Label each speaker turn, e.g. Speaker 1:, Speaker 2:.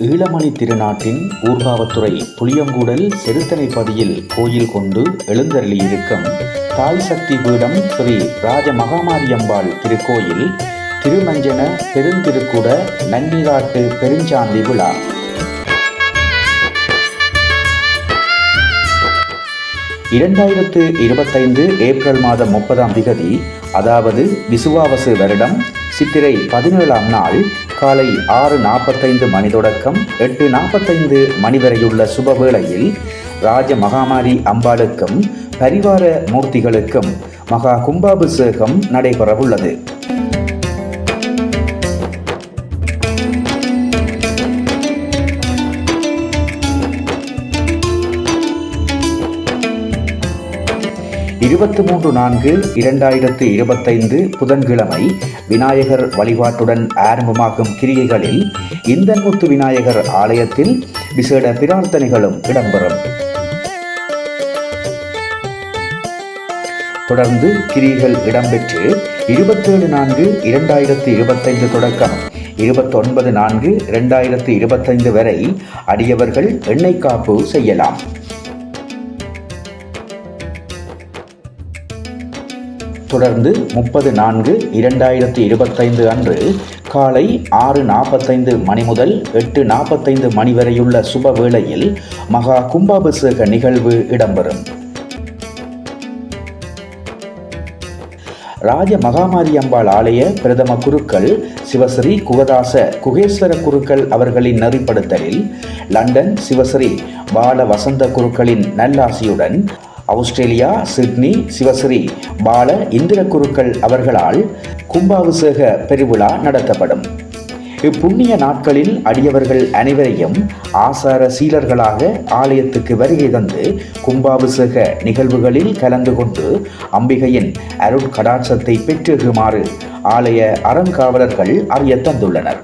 Speaker 1: ஈழமணி திருநாட்டின் ஊர்காவத்துறை புளியங்கூடல் செருத்தனைப்பதியில் கோயில் கொண்டு எழுந்தருளியிருக்கும் தாய் சக்தி பீடம் ஸ்ரீ ராஜ மகாமாரியம்பாள் திருக்கோயில் திருமஞ்சன பெருந்திருக்குட நன்னிகாட்டு பெருஞ்சாந்தி விழா. இரண்டாயிரத்து இருபத்தைந்து ஏப்ரல் மாதம் முப்பதாம் திகதி அதாவது விசுவாவசு வருடம் சித்திரை பதினேழாம் நாள் காலை ஆறு நாற்பத்தைந்து மணி தொடக்கம் எட்டு நாற்பத்தைந்து மணி வரையுள்ள சுபவேளையில் ராஜ மகாமாரி அம்பாளுக்கும் பரிவார மூர்த்திகளுக்கும் மகா கும்பாபிஷேகம் நடைபெறவுள்ளது. இருபத்தி மூன்று நான்கு இரண்டாயிரத்து இருபத்தைந்து புதன்கிழமை விநாயகர் வழிபாட்டுடன் ஆரம்பமாகும் கிரியைகளில் இந்தன்முத்து விநாயகர் ஆலயத்தில் விசேட பிரார்த்தனைகளும் இடம்பெறும். தொடர்ந்து கிரிகள் இடம்பெற்று இருபத்தேழு நான்கு இரண்டாயிரத்து இருபத்தைந்து தொடக்கம் இருபத்தொன்பது நான்கு இரண்டாயிரத்து இருபத்தைந்து வரை அடியவர்கள் எண்ணெய் காப்பு செய்யலாம். தொடர்ந்து முப்பது நான்கு இரண்டாயிரத்தி இருபத்தைந்து அன்று காலை ஆறு நாற்பத்தைந்து மணி முதல் எட்டு நாற்பத்தைந்து மணி வரையுள்ள சுப வேளையில் மகா கும்பாபிஷேக நிகழ்வு இடம்பெறும். ராஜ மகாமாரி அம்பாள் ஆலய பிரதம குருக்கள் சிவஸ்ரீ குகதாச குகேஸ்வர குருக்கள் அவர்களின் நெறிப்படுத்தலில் லண்டன் சிவஸ்ரீ பால வசந்த குருக்களின் நல்லாசியுடன் ஆஸ்திரேலியா சிட்னி சிவஸ்ரீ பால இந்திர குருக்கள் அவர்களால் கும்பாபிஷேக பெருவிழா நடத்தப்படும். இப்புண்ணிய நாட்களில் அடியவர்கள் அனைவரையும் ஆசார சீலர்களாக ஆலயத்துக்கு வருகை தந்து கும்பாபிஷேக நிகழ்வுகளில் கலந்து கொண்டு அம்பிகையின் அருட்கடாட்சத்தை பெற்றுகுமாறு ஆலய அறங்காவலர்கள் அறிய தந்துள்ளனர்.